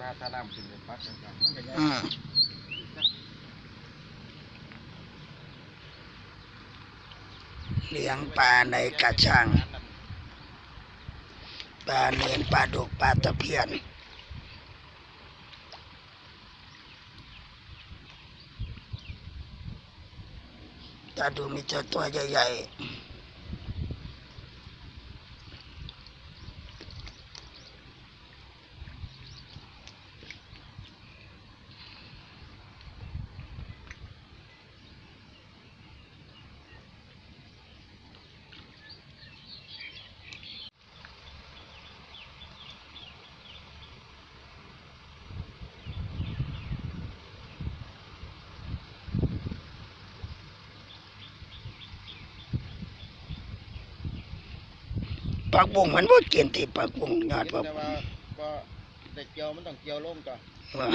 ถ้าถ้าน้ำขึ้นไปปักกันกันมันก็ยังอืมเลี้ยงปลาในกระชัง ปลาเนียนปลาดุกปลาตะเพียน ตาดูมีเจ้าตัวใหญ่ๆ ปักบุ้งมันบ่กินติปักบุ้งยอดบ่แต่ว่าก็แต่เกี่ยวมันต้องเกี่ยวลงก่อนว่า